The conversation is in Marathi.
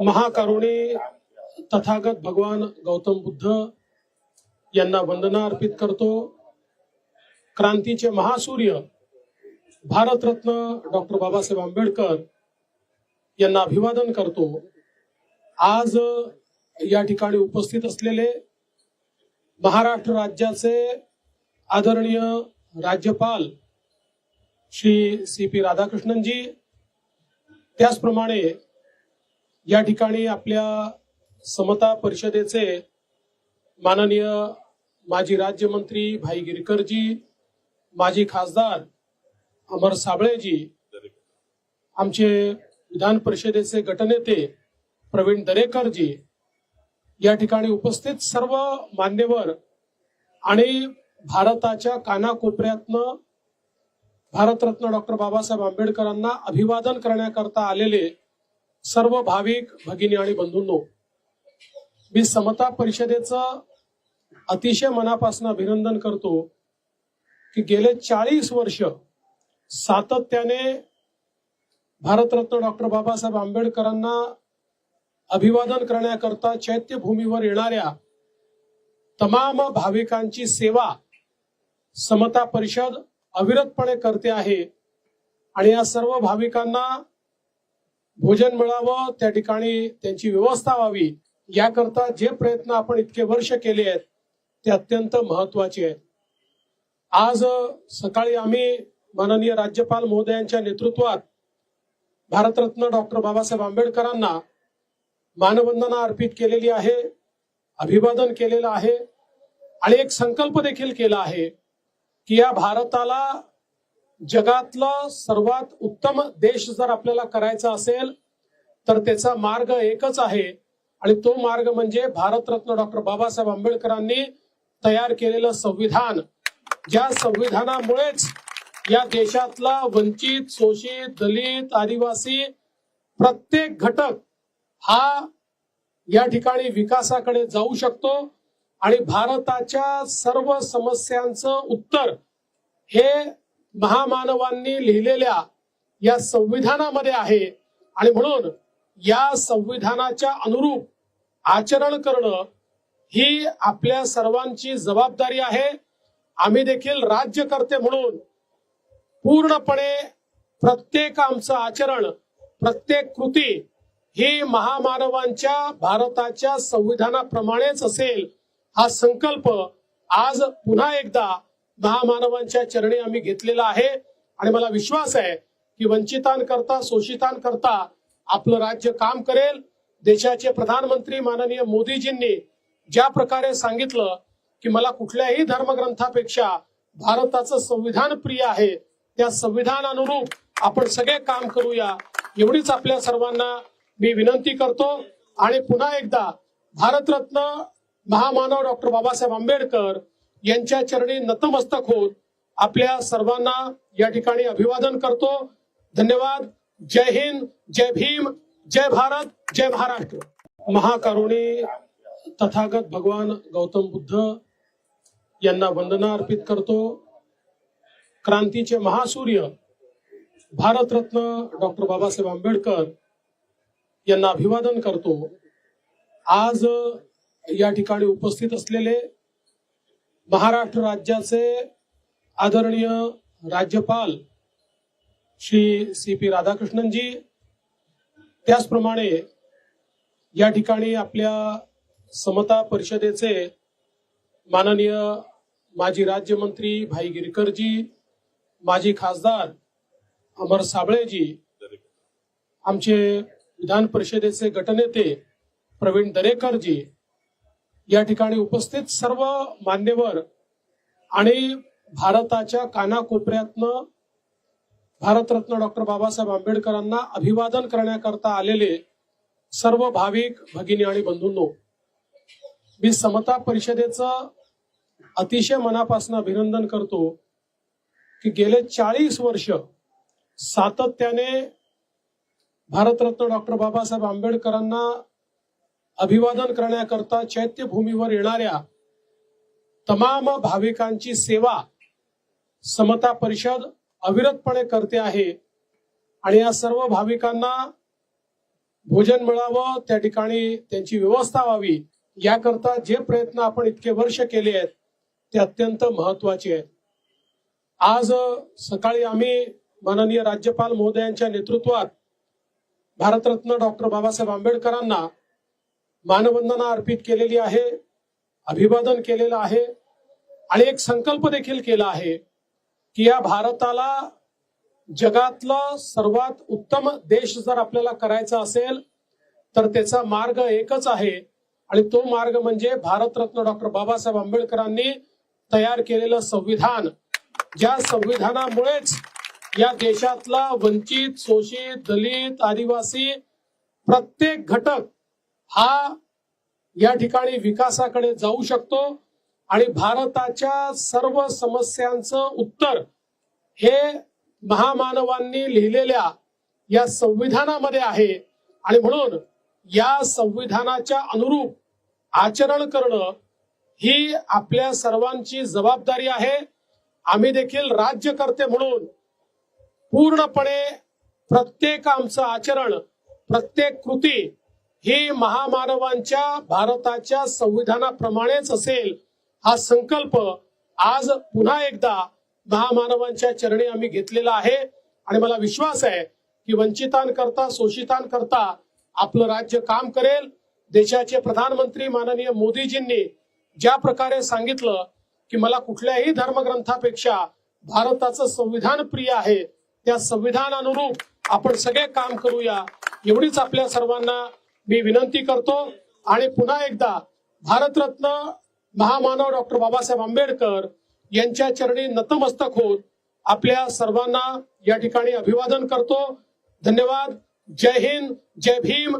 महाकरुणी तथागत भगवान गौतम बुद्ध यांना वंदना अर्पित करतो. क्रांतीचे महासूर्य भारतरत्न डॉक्टर बाबासाहेब आंबेडकर यांना अभिवादन करतो. आज या ठिकाणी उपस्थित असलेले महाराष्ट्र राज्याचे आदरणीय राज्यपाल श्री सी पी राधाकृष्णनजी त्याचप्रमाणे या ठिकाणी आपल्या समता परिषदेचे माननीय माजी राज्यमंत्री भाई गिरकरजी माजी खासदार अमर साबळेजी आमचे विधान परिषदेचे गटनेते प्रवीण दरेकरजी या ठिकाणी उपस्थित सर्व मान्यवर आणि भारताच्या कानाकोपऱ्यातनं भारतरत्न डॉक्टर बाबासाहेब आंबेडकरांना अभिवादन करण्याकरता आलेले सर्व भाविक भगिनी आणि बंधूंनो मी समता परिषदेचं अतिशय मनापासून अभिनंदन करतो की गेले चाळीस वर्ष सातत्याने भारतरत्न डॉक्टर बाबासाहेब आंबेडकरांना अभिवादन करण्याकरता चैत्यभूमीवर येणाऱ्या तमाम भाविकांची सेवा समता परिषद अविरतपणे करते आहे. आणि या सर्व भाविकांना भोजन मिळावं त्या ठिकाणी त्यांची व्यवस्था व्हावी याकरता जे प्रयत्न आपण इतके वर्ष केले आहेत ते अत्यंत महत्त्वाचे आहेत. आज सकाळी आम्ही माननीय राज्यपाल महोदयांच्या नेतृत्वात भारतरत्न डॉक्टर बाबासाहेब आंबेडकरांना मानवंदना अर्पित केलेली आहे अभिवादन केलेलं आहे आणि एक संकल्प देखील केला आहे की या भारताला जगातला सर्वात उत्तम देश जर आपल्याला करायचा असेल तर त्याचा मार्ग एकच आहे. आणि तो मार्ग म्हणजे भारतरत्न डॉक्टर बाबासाहेब आंबेडकरांनी तयार केलेलं संविधान. ज्या संविधानामुळेच या देशातला वंचित शोषित दलित आदिवासी प्रत्येक घटक हा या ठिकाणी विकासाकडे जाऊ शकतो. आणि भारताच्या सर्व समस्यांचं उत्तर हे महामानवांनी लिहिलेल्या या संविधानामध्ये आहे. आणि म्हणून या संविधानाच्या अनुरूप आचरण करणं ही आपल्या सर्वांची जबाबदारी आहे. आम्ही देखील राज्यकर्ते म्हणून पूर्णपणे प्रत्येक आमचं आचरण प्रत्येक कृती ही महामानवांच्या भारताच्या संविधानाप्रमाणेच असेल हा संकल्प आज पुन्हा एकदा दहा मानवांच्या चरणी आम्ही घेतलेला आहे. आणि मला विश्वास आहे की वंचितांकरता शोषितांकरता आपलं राज्य काम करेल. देशाचे प्रधानमंत्री माननीय मोदीजींनी ज्या प्रकारे सांगितलं की मला कुठल्याही धर्मग्रंथापेक्षा भारताचं संविधान प्रिय आहे त्या संविधानानुरूप आपण सगळे काम करूया एवढीच आपल्या सर्वांना मी विनंती करतो. आणि पुन्हा एकदा भारतरत्न महामानव डॉक्टर बाबासाहेब आंबेडकर यांच्या चरणी नतमस्तक होत आपल्या सर्वांना या ठिकाणी अभिवादन करतो. धन्यवाद. जय हिंद जय भीम जय भारत जय महाराष्ट्र. महाकारुणी तथागत भगवान गौतम बुद्ध यांना वंदना अर्पित करतो. क्रांतीचे महासूर्य भारतरत्न डॉक्टर बाबासाहेब आंबेडकर यांना अभिवादन करतो. आज या ठिकाणी उपस्थित असलेले महाराष्ट्र राज्याचे आदरणीय राज्यपाल श्री सी पी राधाकृष्णनजी त्याचप्रमाणे या ठिकाणी आपल्या समता परिषदेचे माननीय माजी राज्यमंत्री भाई गिरकरजी माजी खासदार अमर साबळेजी आमचे विधान परिषदेचे गटनेते प्रवीण दरेकरजी या ठिकाणी उपस्थित सर्व मान्यवर आणि भारताच्या कानाकोपऱ्यातनं भारतरत्न डॉक्टर बाबासाहेब आंबेडकरांना अभिवादन करण्याकरता आलेले सर्व भाविक भगिनी आणि बंधूंनो मी समता परिषदेचं अतिशय मनापासून अभिनंदन करतो की गेले चाळीस वर्ष सातत्याने भारतरत्न डॉक्टर बाबासाहेब आंबेडकरांना अभिवादन करण्याकरता चैत्यभूमीवर येणाऱ्या तमाम भाविकांची सेवा समता परिषद अविरतपणे करते आहे. आणि या सर्व भाविकांना भोजन मिळावं त्या ठिकाणी त्यांची व्यवस्था व्हावी याकरता जे प्रयत्न आपण इतके वर्ष केले आहेत ते अत्यंत महत्त्वाचे आहेत. आज सकाळी आम्ही माननीय राज्यपाल महोदयांच्या नेतृत्वात भारतरत्न डॉक्टर बाबासाहेब आंबेडकरांना मानवंदना अर्पित केलेली आहे अभिवादन केलेलं आहे आणि एक संकल्प देखील केला आहे की या भारताला जगातला सर्वात उत्तम देश जर आपल्याला करायचा असेल तर त्याचा मार्ग एकच आहे आणि तो मार्ग म्हणजे भारतरत्न डॉक्टर बाबासाहेब आंबेडकरांनी तयार केलेलं संविधान. ज्या संविधानामुळेच या देशातला वंचित शोषित दलित आदिवासी प्रत्येक घटक हा या ठिकाणी विकासाकडे जाऊ शकतो आणि भारताच्या सर्व समस्यांचं उत्तर हे महामानवांनी लिहिलेल्या या संविधानामध्ये आहे. आणि म्हणून या संविधानाच्या अनुरूप आचरण करणं ही आपल्या सर्वांची जबाबदारी आहे. आम्ही देखील राज्यकर्ते म्हणून पूर्णपणे प्रत्येक आमचं आचरण प्रत्येक कृती ही महामानवांच्या भारताच्या संविधानाप्रमाणेच असेल हा संकल्प आज पुन्हा एकदा महामानवांच्या चरणी आम्ही घेतलेला आहे. आणि मला विश्वास आहे की वंचितांकरता शोषितांकरता आपलं राज्य काम करेल. देशाचे प्रधानमंत्री माननीय मोदीजींनी ज्या प्रकारे सांगितलं की मला कुठल्याही धर्मग्रंथापेक्षा भारताचं संविधान प्रिय आहे त्या संविधानानुरूप आपण सगळे काम करूया. एवढीच आपल्या सर्वांना मी विनंती करतो आणि पुन्हा एकदा भारतरत्न महामानव डॉक्टर बाबासाहेब आंबेडकर यांच्या चरणी नतमस्तक होत आपल्या सर्वांना या ठिकाणी अभिवादन करतो. धन्यवाद. जय हिंद. जय भीम.